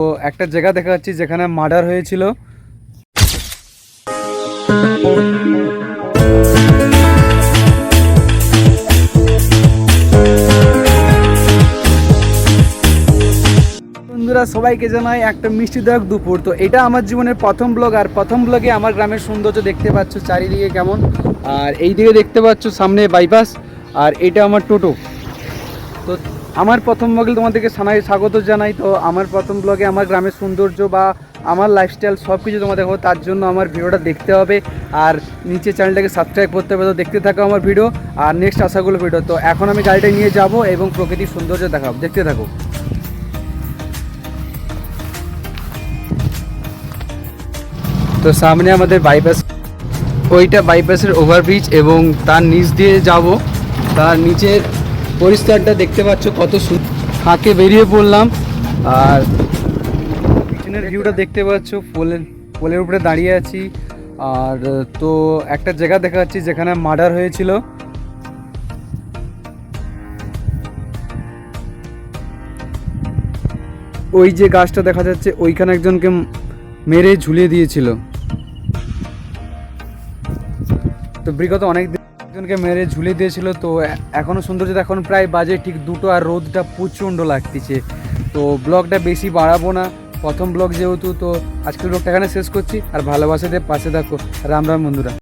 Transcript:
তো একটা জায়গা দেখা যাচ্ছে যেখানে মার্ডার হয়েছিল। বন্ধুরা, সবাইকে জানাই একটা মিষ্টিদায়ক দুপুর। তো এটা আমার জীবনের প্রথম ব্লগ আর প্রথম ব্লগে আমার গ্রামের সৌন্দর্য দেখতে পাচ্ছ চারিদিকে কেমন। আর এই দিকে দেখতে পাচ্ছ সামনে বাইপাস আর এটা আমার টোটো। তো আমার প্রথম ব্লগে তোমাদেরকে সানাই স্বাগত জানাই। তো আমার প্রথম ব্লগে আমার গ্রামের সৌন্দর্য বা আমার লাইফস্টাইল সব কিছু তোমাদের দেখাবো, তার জন্য আমার ভিডিওটা দেখতে হবে। আর নিচে চ্যানেলটাকে সাবস্ক্রাইব করতে হবে তো দেখতে থাকো আমার ভিডিও আর নেক্সট আশাগুলো ভিডিও তো এখন আমি গাড়িটা নিয়ে যাব এবং প্রকৃতির সৌন্দর্য দেখাবো। দেখতে থাকো। তো সামনে আমাদের বাইপাস ওইটা বাইপাসের ওভারব্রিজ এবং তার নিচ দিয়ে যাব। তার নিচের পরিষ্কারটা দেখতে পাচ্ছ কত ফাঁকে বেরিয়ে পড়লাম। আর পিছনের ভিউটা দেখতে পাচ্ছ পোলের পোলের উপরে দাঁড়িয়ে আছি। আর, তো একটা জায়গা দেখা যাচ্ছে যেখানে মার্ডার হয়েছিল। ওই যে গাছটা দেখা যাচ্ছে, ওইখানে একজনকে মেরে ঝুলিয়ে দিয়েছিল। তো বিগত অনেক একজনকে মেরে ঝুলে দিয়েছিল, তো এখনও এখনও সৌন্দর্য এখন প্রায় বাজে, ঠিক দুটো আর রোদটা প্রচণ্ড লাগতেছে। তো ব্লগটা বেশি বাড়াবো না, প্রথম ব্লগ যেহেতু, তো আজকের ব্লগটা এখানে শেষ করছি, আর ভালোবাসাতে পাশে থাকো। রাম রাম বন্ধুরা।